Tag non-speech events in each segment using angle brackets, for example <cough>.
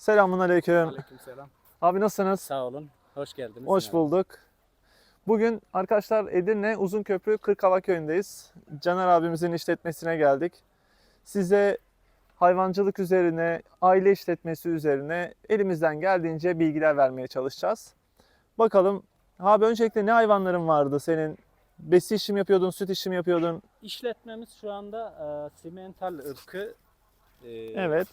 Selamun aleyküm. Aleykümselam. Abi nasılsınız? Sağ olun. Hoş geldiniz. Hoş Merhaba. bulduk. Bugün arkadaşlar Edirne Uzunköprü Kırkava köyündeyiz. Caner abimizin işletmesine geldik. Size hayvancılık üzerine, aile işletmesi üzerine elimizden geldiğince bilgiler vermeye çalışacağız. Bakalım abi öncelikle ne hayvanların vardı senin? Besi işi mi yapıyordun, süt işi mi yapıyordun? İşletmemiz şu anda e, simental ırkı e, Evet.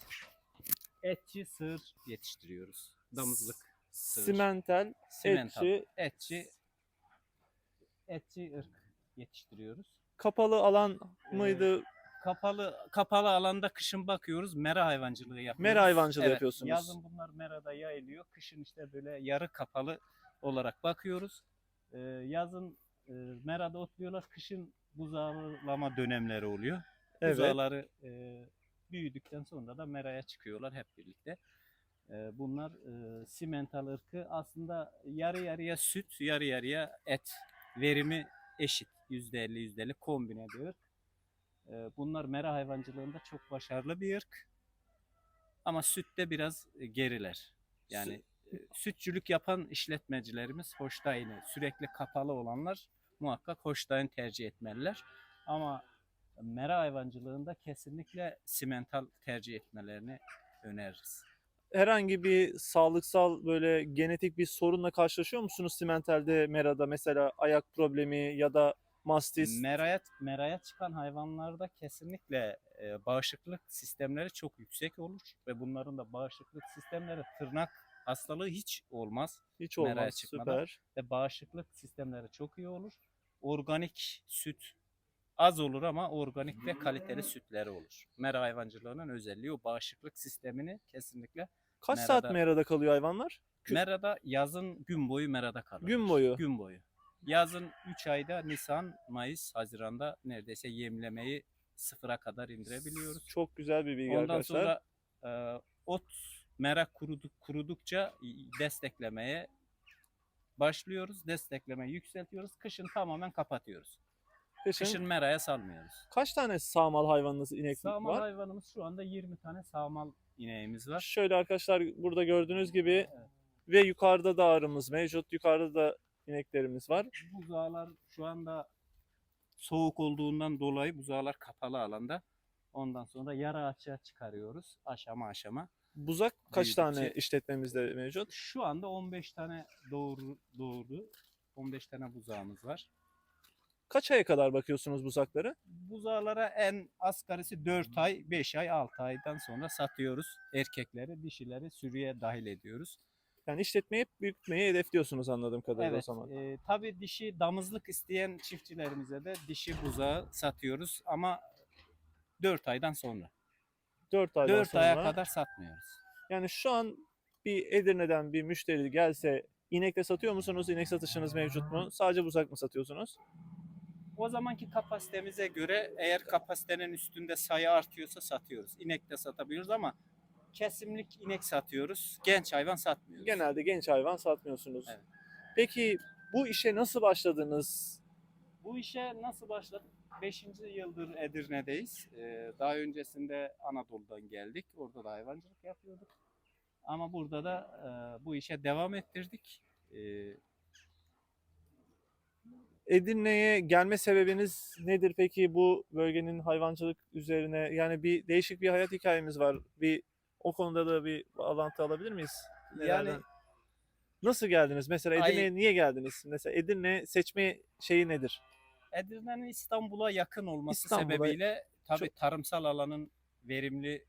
Etçi sığır yetiştiriyoruz. Damızlık sığır. Simental, Simental. etçi, etçi etçi ırk yetiştiriyoruz. kapalı alan mıydı? Kapalı kapalı alanda kışın bakıyoruz. Mera hayvancılığı yapıyoruz. Mera hayvancılığı yapıyorsunuz. Yazın bunlar merada yayılıyor. Kışın işte böyle yarı kapalı olarak bakıyoruz. Ee, yazın e, merada otluyorlar. Kışın buzağlama dönemleri oluyor. Evet. Buzağları e, büyüdükten sonra da meraya çıkıyorlar hep birlikte. E, bunlar e, simental ırkı aslında yarı yarıya süt, yarı yarıya et verimi eşit. %50 %50 kombine bir ırk. E, bunlar mera hayvancılığında çok başarılı bir ırk. Ama sütte biraz geriler. Yani e, sütçülük yapan işletmecilerimiz Hoştay'ını sürekli kapalı olanlar muhakkak Hoştay'ını tercih etmeliler. Ama mera hayvancılığında kesinlikle simental tercih etmelerini öneririz. herhangi bir sağlıksal böyle genetik bir sorunla karşılaşıyor musunuz simentalde merada mesela ayak problemi ya da mastis? Meraya, meraya çıkan hayvanlarda kesinlikle e, bağışıklık sistemleri çok yüksek olur ve bunların da bağışıklık sistemleri tırnak hastalığı hiç olmaz Hiç meraya olmaz. çıkmadan. Süper. ve bağışıklık sistemleri çok iyi olur. Organik süt az olur ama organik ve kaliteli sütleri olur. Mera hayvancılığının özelliği o bağışıklık sistemini kesinlikle Kaç saat merada- merada kalıyor hayvanlar? Kü- Merada yazın gün boyu merada kalır. Gün boyu. Gün boyu. Yazın 3 ayda Nisan, Mayıs, Haziran'da neredeyse yemlemeyi sıfıra kadar indirebiliyoruz. Çok güzel bir bilgi Ondan arkadaşlar. sonra e, ot mera kuruduk, kurudukça desteklemeye başlıyoruz. Desteklemeyi yükseltiyoruz. Kışın tamamen kapatıyoruz. Kışın Kışın meraya salmıyoruz. kaç tane sağmal hayvanınız inek Sağmal var? hayvanımız şu anda 20 tane sağmal ineğimiz var. Şöyle arkadaşlar burada gördüğünüz gibi Evet. ve yukarıda da ağrımız mevcut. Yukarıda da ineklerimiz var. Buzağlar şu anda soğuk olduğundan dolayı buzağlar kapalı alanda. Ondan sonra yarı açığa çıkarıyoruz aşama aşama. Buzak kaç Büyüdükçe- tane işletmemizde mevcut? Şu anda 15 tane doğru doğurdu. 15 tane buzağımız var. Kaç aya kadar bakıyorsunuz buzakları? Buzağlara en asgarisi 4 ay, 5 ay, 6 aydan sonra satıyoruz. Erkekleri, dişileri sürüye dahil ediyoruz. Yani işletmeyi büyütmeyi hedefliyorsunuz anladığım kadarıyla o Evet, zaman. e, tabii dişi damızlık isteyen çiftçilerimize de dişi buzağı satıyoruz ama 4 aydan sonra. 4 aydan 4 sonra. aya kadar satmıyoruz. Yani şu an bir Edirne'den bir müşteri gelse inekle satıyor musunuz? İnek satışınız mevcut mu? Sadece buzak mı satıyorsunuz? O zamanki kapasitemize göre eğer kapasitenin üstünde sayı artıyorsa satıyoruz. İnek de satabiliyoruz ama kesimlik inek satıyoruz. Genç hayvan satmıyoruz. Genelde genç hayvan satmıyorsunuz. Evet. Peki bu işe nasıl başladınız? Bu işe nasıl başladık? 5. yıldır Edirne'deyiz. Ee, daha öncesinde Anadolu'dan geldik. Orada da hayvancılık yapıyorduk. Ama burada da e, bu işe devam ettirdik. Ee, Edirne'ye gelme sebebiniz nedir peki bu bölgenin hayvancılık üzerine? Yani bir değişik bir hayat hikayemiz var. Bir o konuda da bir bağlantı alabilir miyiz? yani? Nasıl geldiniz? Mesela Ay- Edirne'ye niye geldiniz? Mesela Edirne seçme şeyi nedir? Edirne'nin İstanbul'a yakın olması İstanbul'a- sebebiyle tabii tarımsal alanın verimli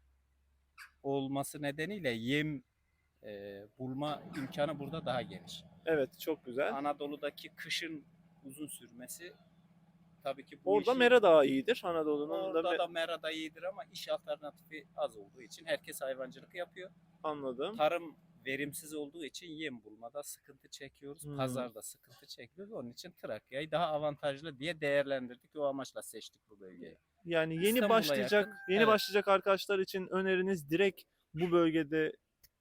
olması nedeniyle yem e, bulma imkanı burada daha geniş. Evet çok güzel. Anadolu'daki kışın uzun sürmesi tabii ki bu Orada işi- Mera daha iyidir. Anadolu'nun da Orada Me- da mera da iyidir ama iş alternatifi az olduğu için herkes hayvancılık yapıyor. anladım. Tarım verimsiz olduğu için yem bulmada sıkıntı çekiyoruz. Hmm. Pazarda sıkıntı çekiyoruz. Onun için Trakya'yı daha avantajlı diye değerlendirdik. O amaçla seçtik bu bölgeyi. Yani yeni İstanbul'a başlayacak yakın, yeni evet. başlayacak arkadaşlar için öneriniz direkt bu bölgede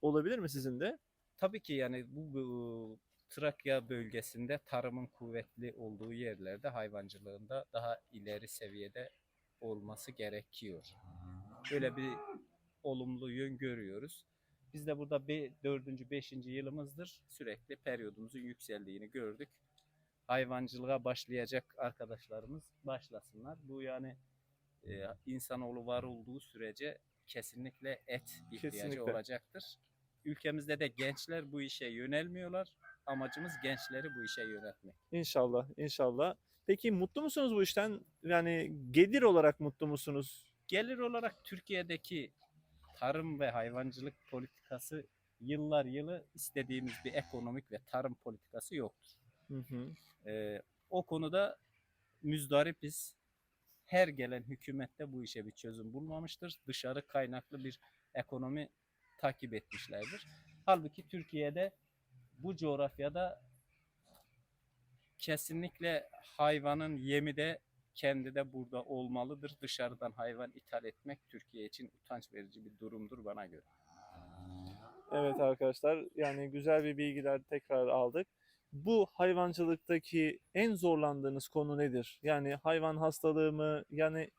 olabilir mi sizin de? Tabii ki yani bu, bu Trakya bölgesinde tarımın kuvvetli olduğu yerlerde hayvancılığında daha ileri seviyede olması gerekiyor. Böyle bir olumlu yön görüyoruz. Biz de burada be, dördüncü, beşinci yılımızdır sürekli periyodumuzun yükseldiğini gördük. Hayvancılığa başlayacak arkadaşlarımız başlasınlar. Bu yani e, insanoğlu var olduğu sürece kesinlikle et ihtiyacı Kesinlikle. olacaktır. Ülkemizde de gençler bu işe yönelmiyorlar. Amacımız gençleri bu işe yöneltmek. İnşallah, inşallah. Peki mutlu musunuz bu işten? Yani gelir olarak mutlu musunuz? Gelir olarak Türkiye'deki tarım ve hayvancılık politikası yıllar yılı istediğimiz bir ekonomik ve tarım politikası yoktur. Hı hı. Ee, o konuda müzdaripiz. Her gelen hükümette bu işe bir çözüm bulmamıştır. Dışarı kaynaklı bir ekonomi takip etmişlerdir. Halbuki Türkiye'de bu coğrafyada kesinlikle hayvanın yemi de kendi de burada olmalıdır. Dışarıdan hayvan ithal etmek Türkiye için utanç verici bir durumdur bana göre. Evet arkadaşlar yani güzel bir bilgiler tekrar aldık. Bu hayvancılıktaki en zorlandığınız konu nedir? Yani hayvan hastalığı mı? Yani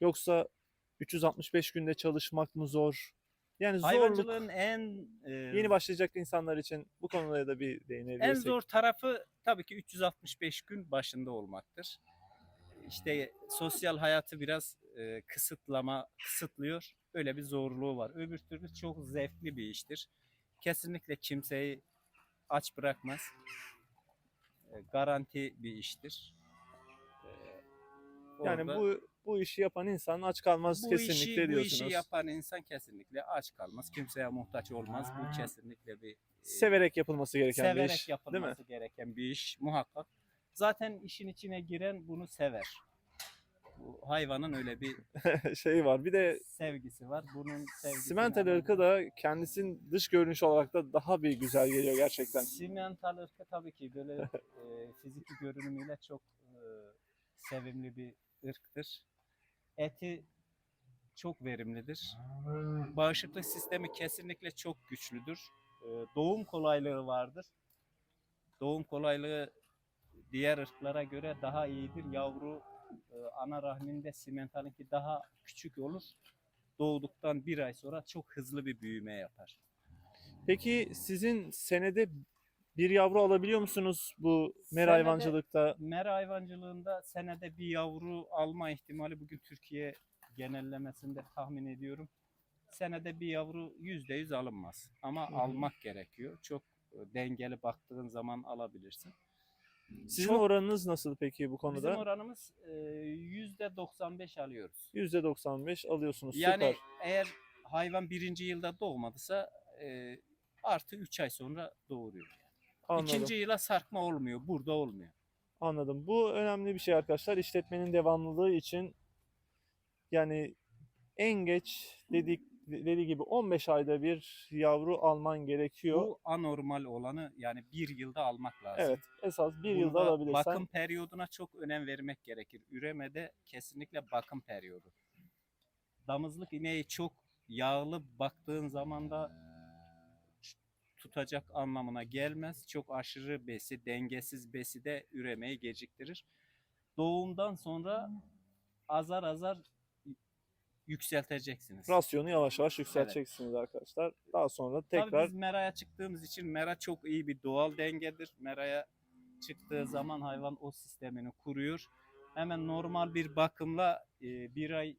yoksa 365 günde çalışmak mı zor? Yani zorluk Hayvancılığın en e, yeni başlayacak insanlar için bu konulara da bir değinebilirsek. En zor tarafı tabii ki 365 gün başında olmaktır. İşte sosyal hayatı biraz e, kısıtlama, kısıtlıyor. Öyle bir zorluğu var. Öbür türlü çok zevkli bir iştir. Kesinlikle kimseyi aç bırakmaz. E, garanti bir iştir. E, Yani bu bu işi yapan insan aç kalmaz bu kesinlikle işi, bu diyorsunuz. işi yapan insan kesinlikle aç kalmaz. Kimseye muhtaç olmaz. Bu kesinlikle bir e, Severek yapılması gereken bir severek iş, değil mi? yapılması gereken bir iş muhakkak. Zaten işin içine giren bunu sever. Bu hayvanın öyle bir <laughs> şey var. Bir de sevgisi var. Bunun sevgisini simental ırkı da kendisinin dış görünüş olarak da daha bir güzel geliyor gerçekten. Simental ırkı tabii ki böyle <laughs> e, fiziki görünümüyle çok e, sevimli bir ırktır. Eti çok verimlidir. Bağışıklık sistemi kesinlikle çok güçlüdür. E, doğum kolaylığı vardır. Doğum kolaylığı diğer ırklara göre daha iyidir. Yavru e, ana rahminde simentalinki daha küçük olur. Doğduktan bir ay sonra çok hızlı bir büyüme yapar. Peki sizin senede bir yavru alabiliyor musunuz bu mer Senede- hayvancılıkta? Mer hayvancılığında senede bir yavru alma ihtimali bugün Türkiye genellemesinde tahmin ediyorum. Senede bir yavru yüzde yüz alınmaz. Ama Hı hı. almak gerekiyor. Çok e, dengeli baktığın zaman alabilirsin. Sizin Çok- oranınız nasıl peki bu Bizim konuda? oranımız e, yüzde 95 alıyoruz. %95 alıyorsunuz. Yani Süper. eğer hayvan birinci yılda doğmadıysa e, artı 3 ay sonra doğuruyor. Anladım. İkinci yıla sarkma olmuyor. Burada olmuyor. Anladım. Bu önemli bir şey arkadaşlar. İşletmenin devamlılığı için yani en geç dedik dediği gibi 15 ayda bir yavru alman gerekiyor. Bu anormal olanı yani bir yılda almak lazım. evet. Esas bir Bunu yılda da alabilirsen Bakım periyoduna çok önem vermek gerekir. Üremede kesinlikle bakım periyodu. Damızlık ineği çok yağlı baktığın zaman da tutacak anlamına gelmez. Çok aşırı besi, dengesiz besi de üremeyi geciktirir. Doğumdan sonra azar azar yükselteceksiniz. rasyonu yavaş yavaş yükselteceksiniz arkadaşlar. Daha sonra Tabii tekrar biz Mera'ya çıktığımız için Mera çok iyi bir doğal dengedir. Mera'ya çıktığı zaman hayvan o sistemini kuruyor. Hemen normal bir bakımla e, bir ay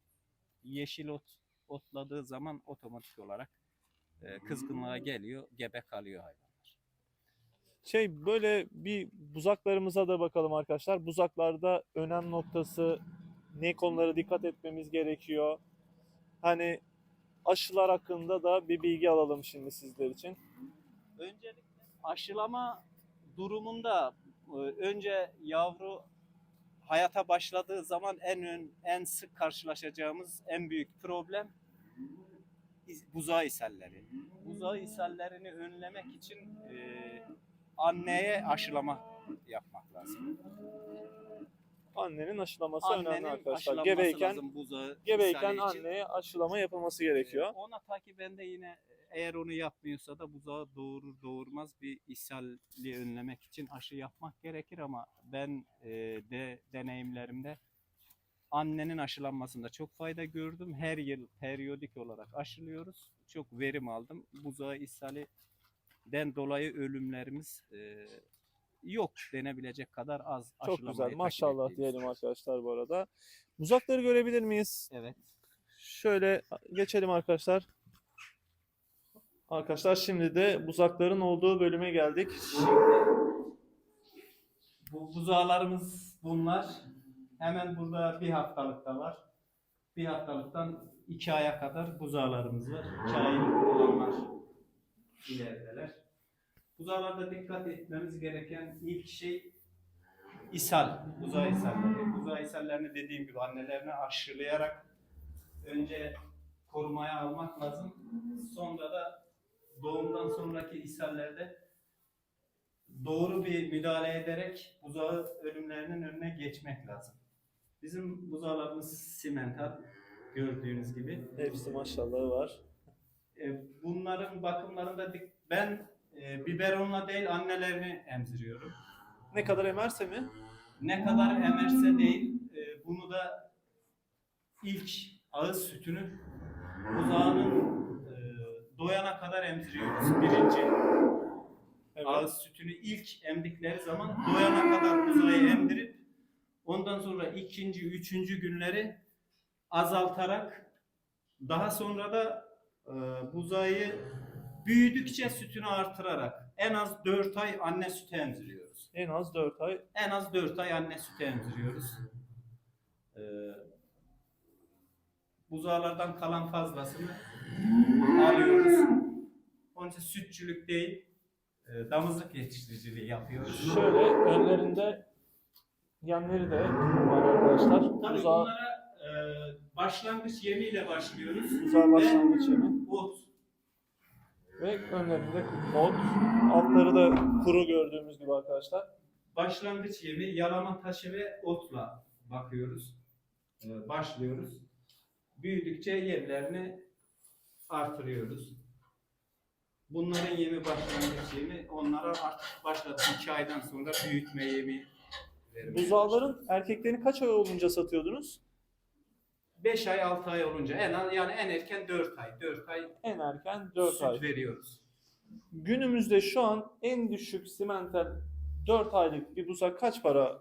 yeşil ot otladığı zaman otomatik olarak e, kızgınlığa geliyor, gebe kalıyor hayvanlar. şey böyle bir buzaklarımıza da bakalım arkadaşlar. Buzaklarda önem noktası ne konulara dikkat etmemiz gerekiyor? Hani aşılar hakkında da bir bilgi alalım şimdi sizler için. Öncelikle aşılama durumunda e, önce yavru hayata başladığı zaman en ön, en sık karşılaşacağımız en büyük problem buzağı ishalleri. Buzağı ishallerini önlemek için e, anneye aşılama yapmak lazım. Annenin aşılaması önemli Annenin arkadaşlar. aşılanması Gebeyken lazım buzağı gebeyken ishali için. anneye aşılama yapılması gerekiyor. Ee, Ona takiben de yine eğer onu yapmıyorsa da buzağı doğurur doğurmaz bir ishali önlemek için aşı yapmak gerekir ama ben e, de deneyimlerimde annenin aşılanmasında çok fayda gördüm. Her yıl periyodik olarak aşılıyoruz. Çok verim aldım. Buzağı ishali'den dolayı ölümlerimiz e, yok denebilecek kadar az Çok güzel. Maşallah diyelim arkadaşlar bu arada. Buzakları görebilir miyiz? Evet. Şöyle geçelim arkadaşlar. Arkadaşlar şimdi de buzakların olduğu bölüme geldik. Şimdi bu buzağlarımız bunlar. Hemen burada bir haftalıkta var. Bir haftalıktan iki aya kadar buzağlarımız var. İki aylık olanlar ilerideler. Buzağlarda dikkat etmemiz gereken ilk şey ishal, buzağı ishalleri. Buzağı ishallerini dediğim gibi annelerine aşılayarak önce korumaya almak lazım. Sonra da doğumdan sonraki ishallerde doğru bir müdahale ederek buzağı ölümlerinin önüne geçmek lazım. Bizim buzağlarımız simental gördüğünüz gibi. Hepsi maşallahı var. E, Bunların bakımlarında ben e, biberonla değil annelerini emziriyorum. Ne kadar emerse mi? Ne kadar emerse değil e, bunu da ilk ağız sütünü buzağının e, doyana kadar emziriyoruz. Birinci Evet. ağız sütünü ilk emdikleri zaman doyana kadar buzağı emdirip ondan sonra ikinci, üçüncü günleri azaltarak daha sonra da e, buzağı büyüdükçe sütünü artırarak en az 4 ay anne sütü emziriyoruz. En az 4 ay. En az 4 ay anne sütü emziriyoruz. E, buzağlardan kalan fazlasını alıyoruz. Onun için sütçülük değil, e, damızlık yetiştiriciliği yapıyoruz. Şöyle önlerinde yanları da var arkadaşlar. Tabii Buzağı, bunlara e, başlangıç yemiyle başlıyoruz. buzağı başlangıç yemi. Ot. Ve önlerinde ot. Altları da kuru gördüğümüz gibi arkadaşlar. Başlangıç yemi, yalama taşı ve otla bakıyoruz. E, başlıyoruz. Büyüdükçe yemlerini artırıyoruz. Bunların yemi başlangıç yemi. Onlara artık başladı. 2 aydan sonra büyütme yemi Buzağların erkeklerini kaç ay olunca satıyordunuz? 5 ay 6 ay olunca en az yani en erken 4 ay. 4 ay En erken 4 süt ay. veriyoruz. Günümüzde şu an en düşük simental 4 aylık bir buzak kaç para?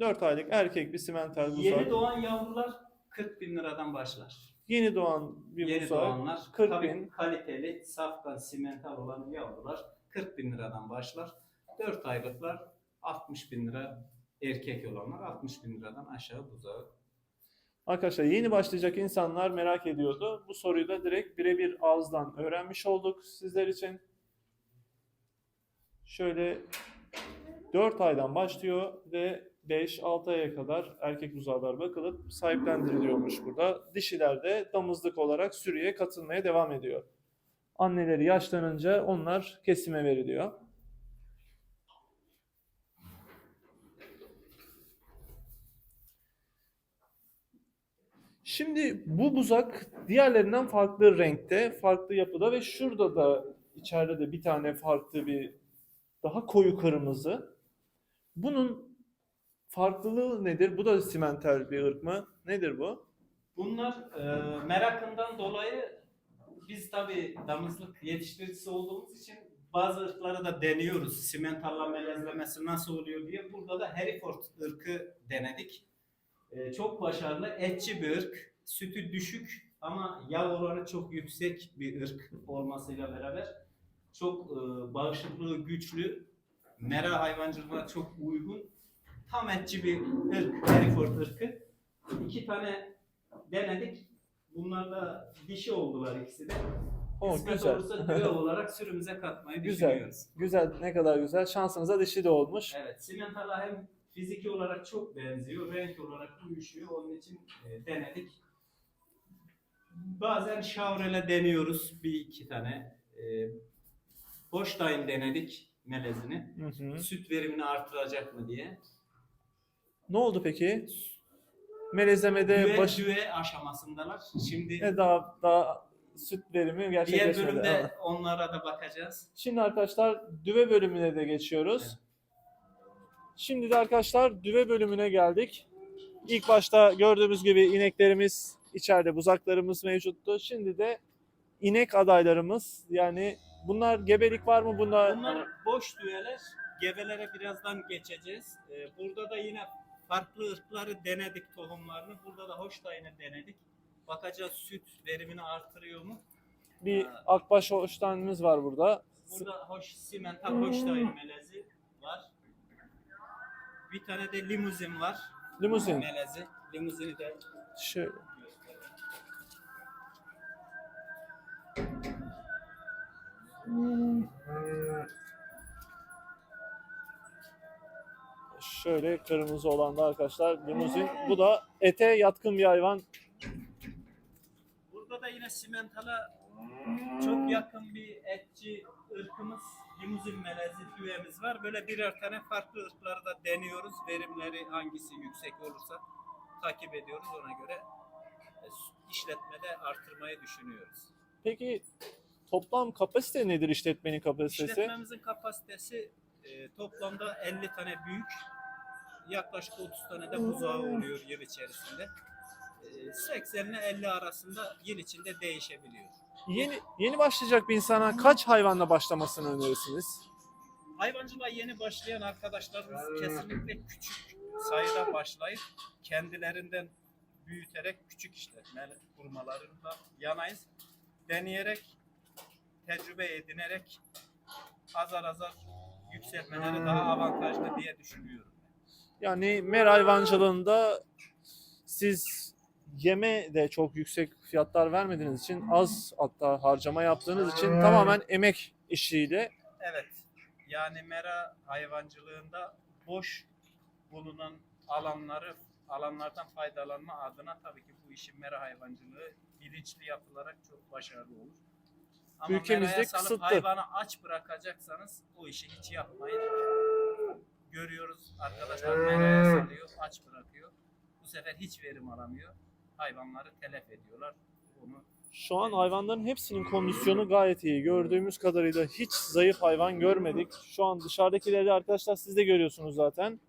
4 aylık erkek bir simental buzak. Yeni doğan yavrular 40 bin liradan başlar. Yeni doğan bir Yeni buzak doğanlar 40 tabii bin. kaliteli, safkan, simental olan yavrular 40 bin liradan başlar. 4 aylıklar 60 bin lira erkek olanlar 60 bin liradan aşağı buzağı. Arkadaşlar yeni başlayacak insanlar merak ediyordu. Bu soruyu da direkt birebir ağızdan öğrenmiş olduk sizler için. Şöyle 4 aydan başlıyor ve 5-6 aya kadar erkek buzağlar bakılıp sahiplendiriliyormuş burada. Dişiler de damızlık olarak sürüye katılmaya devam ediyor. Anneleri yaşlanınca onlar kesime veriliyor. Şimdi bu buzak diğerlerinden farklı renkte, farklı yapıda ve şurada da içeride de bir tane farklı bir daha koyu kırmızı. Bunun farklılığı nedir? Bu da simental bir ırk mı? Nedir bu? Bunlar e, merakından dolayı biz tabi damızlık yetiştiricisi olduğumuz için bazı ırkları da deniyoruz. Simentalla melezlemesi nasıl oluyor diye. Burada da Hereford ırkı denedik. E, çok başarılı, etçi bir ırk. Sütü düşük ama yağ oranı çok yüksek bir ırk olmasıyla beraber çok e, bağışıklığı güçlü, mera hayvancılığına çok uygun, tam etçi bir ırk, Hereford ırkı. İki tane denedik. Bunlar da dişi oldular ikisi de. O Kısmet güzel. olursa düve <laughs> olarak sürümüze katmayı Güzel. düşünüyoruz. Güzel, ne kadar güzel. Şansınıza dişi de olmuş. Evet, simentala hem fiziki olarak çok benziyor, renk olarak uyuşuyor. Onun için e, denedik. Bazen şavrele deniyoruz bir iki tane. E, Holstein denedik melezini. Hı hı. Süt verimini artıracak mı diye. Ne oldu peki? Melezlemede Düve, baş... düve aşamasındalar. Şimdi Ne daha daha süt verimi diğer gerçekleşmedi. bölümde Evet. onlara da bakacağız. Şimdi arkadaşlar düve bölümüne de geçiyoruz. Evet. Şimdi de arkadaşlar düve bölümüne geldik. İlk başta gördüğümüz gibi ineklerimiz içeride buzaklarımız mevcuttu. Şimdi de inek adaylarımız yani bunlar gebelik var mı? Bunlar Bunlar boş düğeler. Gebelere birazdan geçeceğiz. Ee, burada da yine farklı ırkları denedik tohumlarını. Burada da hoş da yine denedik. Bakacağız süt verimini artırıyor mu? bir akbaş hoştanımız var burada. Burada hoş simental hoştayn melezi var. Bir tane de limuzin var. Limuzin. Melezi. Limuzini de Şöyle. Şöyle kırmızı olan da arkadaşlar limuzin. Bu da ete yatkın bir hayvan. Burada da yine simentala çok yakın bir etçi ırkımız limuzin melezi düğemiz var. Böyle birer tane farklı ırkları da deniyoruz. Verimleri hangisi yüksek olursa takip ediyoruz. Ona göre e, işletmede artırmayı düşünüyoruz. Peki toplam kapasite nedir işletmenin kapasitesi? İşletmemizin kapasitesi e, toplamda 50 tane büyük, yaklaşık 30 tane de buzağı oluyor yıl içerisinde. E, 80 ile 50 arasında yıl içinde değişebiliyor. Yeni yeni başlayacak bir insana kaç hayvanla başlamasını önerirsiniz? Hayvancılığa yeni başlayan arkadaşlarımız kesinlikle küçük sayıda başlayıp kendilerinden büyüterek küçük işletme kurmalarında yanayız. Deneyerek, tecrübe edinerek azar azar yükselmeleri daha avantajlı diye düşünüyorum. Yani mer hayvancılığında siz yeme de çok yüksek fiyatlar vermediğiniz için az hatta harcama yaptığınız için tamamen emek işiyle Evet. Yani mera hayvancılığında boş bulunan alanları alanlardan faydalanma adına tabii ki bu işin mera hayvancılığı bilinçli yapılarak çok başarılı olur. Ama Ülkemizde meraya salıp kısıtlı. hayvanı aç bırakacaksanız o işi hiç yapmayın. Görüyoruz arkadaşlar meraya salıyor, aç bırakıyor. Bu sefer hiç verim alamıyor. Hayvanları telef ediyorlar. Bunu Şu an hayvanların hepsinin kondisyonu gayet iyi. Gördüğümüz kadarıyla hiç zayıf hayvan görmedik. Şu an dışarıdakileri arkadaşlar siz de görüyorsunuz zaten.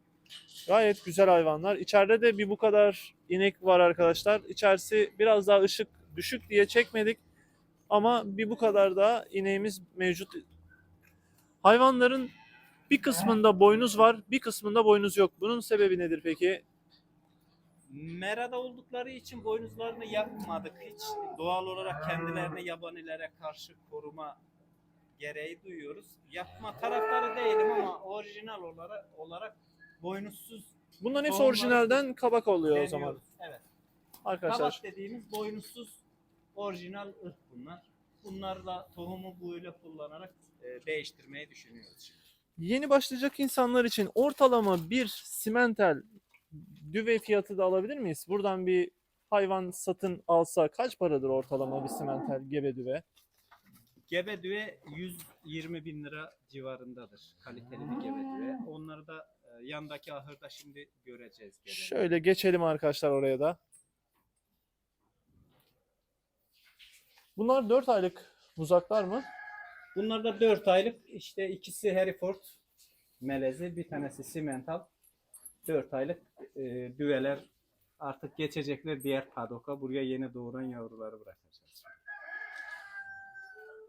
Gayet güzel hayvanlar. İçeride de bir bu kadar inek var arkadaşlar. İçerisi biraz daha ışık düşük diye çekmedik. Ama bir bu kadar da ineğimiz mevcut. Hayvanların bir kısmında boynuz var, bir kısmında boynuz yok. Bunun sebebi nedir peki? Merada oldukları için boynuzlarını yapmadık hiç. Doğal olarak kendilerini yabanilere karşı koruma gereği duyuyoruz. Yapma taraftarı değilim ama orijinal olarak, olarak boynuzsuz Bunların hepsi orijinalden kabak oluyor o zaman. Evet. Arkadaşlar Kabak dediğimiz boynuzsuz orijinal ırk bunlar. Bunlarla tohumu böyle kullanarak e, değiştirmeyi düşünüyoruz. şimdi. Yeni başlayacak insanlar için ortalama bir simental düve fiyatı da alabilir miyiz? Buradan bir hayvan satın alsa kaç paradır ortalama bir simental gebe düve? Gebe düve 120 bin lira civarındadır. Kaliteli bir gebe düve. Onları da e, yandaki ahırda şimdi göreceğiz. gebeleri. Şöyle geçelim arkadaşlar oraya da. Bunlar 4 aylık buzaklar mı? Bunlar da 4 aylık. İşte ikisi Hereford melezi, bir tanesi simental. 4 aylık e, düveler artık geçecekler diğer padoka. Buraya yeni doğuran yavruları bırakacağız.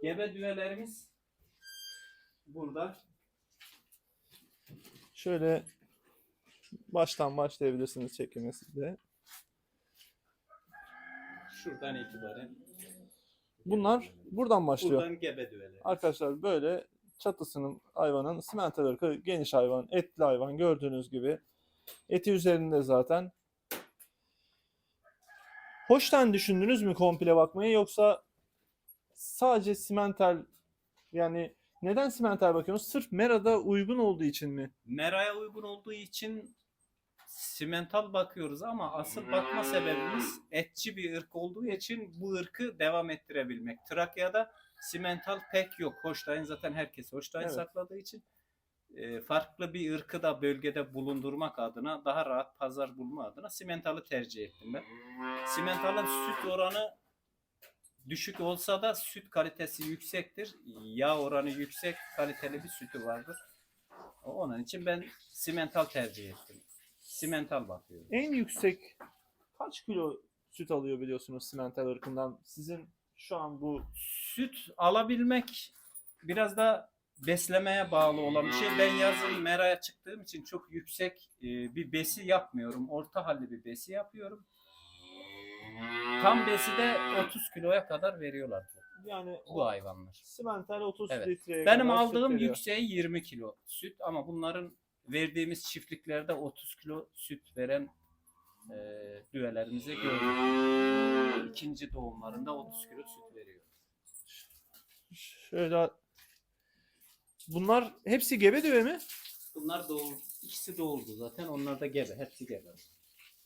Gebe düvelerimiz burada. Şöyle baştan başlayabilirsiniz çekime de. Şuradan itibaren. Bunlar buradan başlıyor. Buradan gebe düveleri. Arkadaşlar böyle çatısının hayvanın simental ırkı geniş hayvan, etli hayvan gördüğünüz gibi. Eti üzerinde zaten. Hoştan düşündünüz mü komple bakmayı yoksa sadece simental yani neden simental bakıyorsunuz? Sırf Mera'da uygun olduğu için mi? Mera'ya uygun olduğu için simental bakıyoruz ama asıl bakma sebebimiz etçi bir ırk olduğu için bu ırkı devam ettirebilmek. Trakya'da simental pek yok. Hoştayn zaten herkes Hoştayn Evet. sakladığı için farklı bir ırkı da bölgede bulundurmak adına daha rahat pazar bulma adına simentalı tercih ettim ben. Simentalın süt oranı düşük olsa da süt kalitesi yüksektir. Yağ oranı yüksek, kaliteli bir sütü vardır. Onun için ben simental tercih ettim. Simental bakıyorum. En yüksek kaç kilo süt alıyor biliyorsunuz simental ırkından? Sizin şu an bu Süt alabilmek biraz da beslemeye bağlı olan bir şey. Ben yazın meraya çıktığım için çok yüksek e, bir besi yapmıyorum. Orta halli bir besi yapıyorum. Tam besi de 30 kiloya kadar veriyorlar bu, yani bu hayvanlar. simental 30 Evet. litreye Benim kadar süt aldığım veriyor. yükseği 20 kilo süt ama bunların verdiğimiz çiftliklerde 30 kilo süt veren e, düvelerimizi gördük. İkinci doğumlarında 30 kilo süt veriyor. Şöyle Bunlar hepsi gebe düve mi? Bunlar doğurdu. İkisi doğurdu zaten. Onlar da gebe. Hepsi gebe.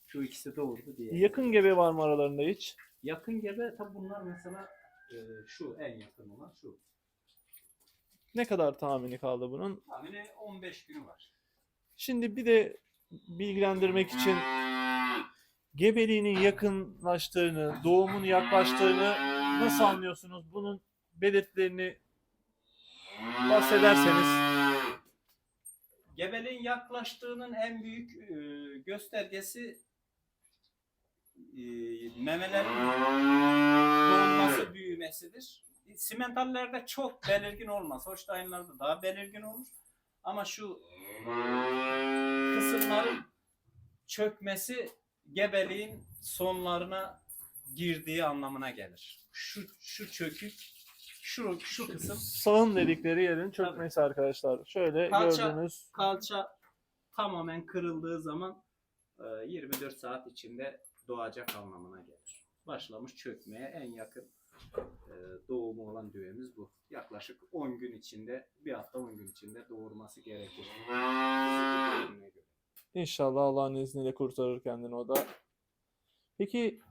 Şu ikisi doğurdu diye. Yakın gebe var mı aralarında hiç? Yakın gebe tabi bunlar mesela e, şu en yakın olan şu. Ne kadar tahmini kaldı bunun? Tahmini 15 günü var. Şimdi bir de bilgilendirmek için gebeliğinin yakınlaştığını, doğumun yaklaştığını nasıl anlıyorsunuz? Bunun belirtilerini bahsederseniz. Gebeliğin yaklaştığının en büyük e, göstergesi e, memelerin doğması büyümesidir. Simentallerde çok belirgin olmaz. Holstein'larda daha belirgin olur. Ama şu kısımların çökmesi gebeliğin sonlarına girdiği anlamına gelir. Şu şu çökük şu şu kısım Sağın dedikleri yerin çökmesi arkadaşlar. Şöyle Kalça- gördüğünüz kalça tamamen kırıldığı zaman e, 24 saat içinde doğacak anlamına gelir. Başlamış çökmeye en yakın e, doğumu olan düğemiz bu. Yaklaşık 10 gün içinde, bir hafta 10 gün içinde doğurması gerekir. İnşallah Allah'ın izniyle kurtarır kendini o da. Peki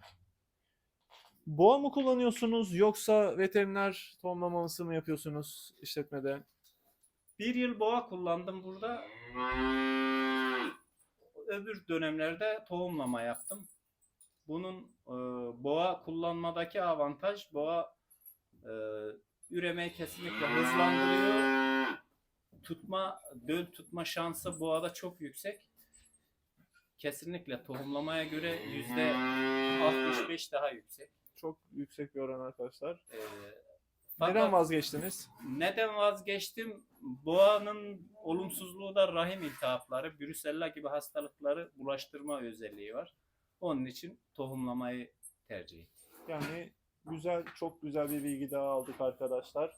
boğa mı kullanıyorsunuz yoksa veteriner tohumlaması mı yapıyorsunuz işletmede? Bir yıl boğa kullandım burada. Öbür dönemlerde tohumlama yaptım. Bunun e, boğa kullanmadaki avantaj boğa e, üremeyi kesinlikle hızlandırıyor. Tutma, döl tutma şansı boğada çok yüksek. Kesinlikle tohumlamaya göre yüzde 65 daha yüksek. Çok yüksek bir oran arkadaşlar. E, Neden fakat- vazgeçtiniz? neden vazgeçtim? Boğanın olumsuzluğu da rahim iltihapları, brüsella gibi hastalıkları bulaştırma özelliği var. Onun için tohumlamayı tercih ettim. Yani güzel, çok güzel bir bilgi daha aldık arkadaşlar.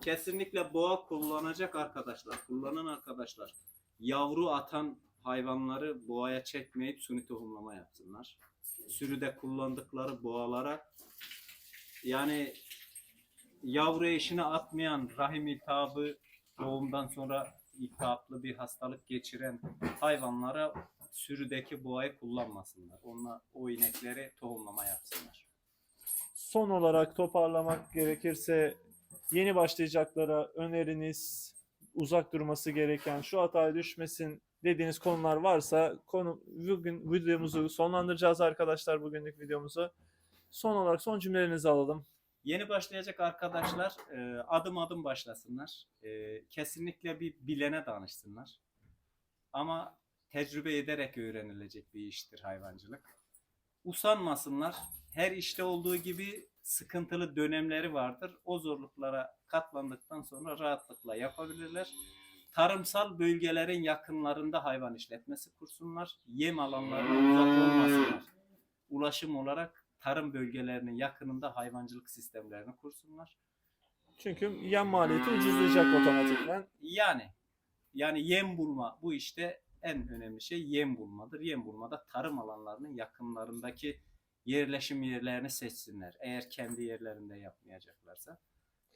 Kesinlikle boğa kullanacak arkadaşlar, kullanan arkadaşlar yavru atan hayvanları boğaya çekmeyip suni tohumlama yapsınlar. Sürüde kullandıkları boğalara yani yavru eşine atmayan rahim iltihabı doğumdan sonra iltihaplı bir hastalık geçiren hayvanlara sürüdeki boğayı kullanmasınlar. Onlar o inekleri tohumlama yapsınlar. Son olarak toparlamak gerekirse yeni başlayacaklara öneriniz, uzak durması gereken, şu hataya düşmesin dediğiniz konular varsa konu bugün videomuzu sonlandıracağız arkadaşlar bugünlük videomuzu. Son olarak son cümlelerinizi alalım. Yeni başlayacak arkadaşlar e, adım adım başlasınlar. E, kesinlikle bir bilene danışsınlar. Ama tecrübe ederek öğrenilecek bir iştir hayvancılık. Usanmasınlar. Her işte olduğu gibi sıkıntılı dönemleri vardır. O zorluklara katlandıktan sonra rahatlıkla yapabilirler. Tarımsal bölgelerin yakınlarında hayvan işletmesi kursunlar. Yem alanlarına uzak olmasınlar. Ulaşım olarak tarım bölgelerinin yakınında hayvancılık sistemlerini kursunlar. Çünkü yem maliyeti ucuzlayacak otomatikman. Yani yani yem bulma bu işte en önemli şey yem bulmadır. Yem bulmada tarım alanlarının yakınlarındaki yerleşim yerlerini seçsinler. Eğer kendi yerlerinde yapmayacaklarsa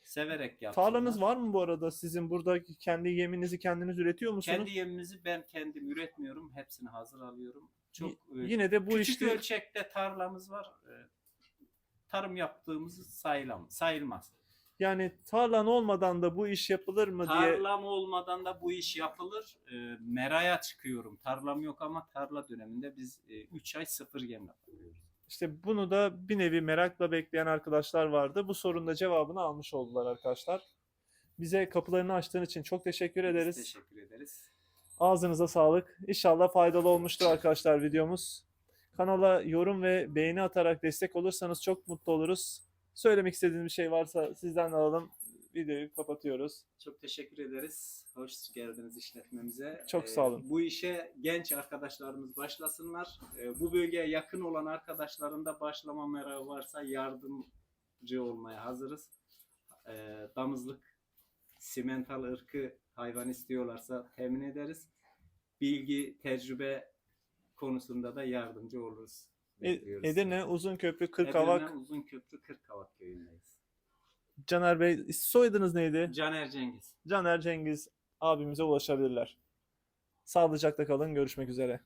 severek yapsınlar. Tarlanız var mı bu arada? Sizin burada kendi yeminizi kendiniz üretiyor musunuz? Kendi yemimizi ben kendim üretmiyorum. Hepsini hazır alıyorum. Çok e, Yine de bu küçük işte ölçekte tarlamız var. E, Tarım yaptığımız sayılam, sayılmaz. yani tarlan olmadan da bu iş yapılır mı diye Tarlam olmadan da bu iş yapılır. E, meraya çıkıyorum. Tarlam yok ama tarla döneminde biz 3 ay sıfır yem yapıyoruz. İşte bunu da bir nevi merakla bekleyen arkadaşlar vardı. Bu sorunun da cevabını almış oldular arkadaşlar. Bize kapılarını açtığın için çok teşekkür Biz ederiz. Teşekkür ederiz. Ağzınıza sağlık. İnşallah faydalı olmuştur arkadaşlar videomuz. Kanala yorum ve beğeni atarak destek olursanız çok mutlu oluruz. Söylemek istediğiniz bir şey varsa sizden de alalım. Videoyu kapatıyoruz. Çok teşekkür ederiz. Hoş geldiniz işletmemize. Çok Ee, sağ olun. Bu işe genç arkadaşlarımız başlasınlar. Ee, Bu bölgeye yakın olan arkadaşların da başlama merakı varsa yardımcı olmaya hazırız. Ee, Damızlık, simental ırkı hayvan istiyorlarsa temin ederiz. Bilgi, tecrübe konusunda da yardımcı oluruz. E- Bekliyoruz. Edirne Uzunköprü Kırkavak. Edirne Uzunköprü Kırkavak köyündeyiz. Caner Bey soyadınız neydi? Caner Cengiz. Caner Cengiz abimize ulaşabilirler. Sağlıcakla kalın. Görüşmek üzere.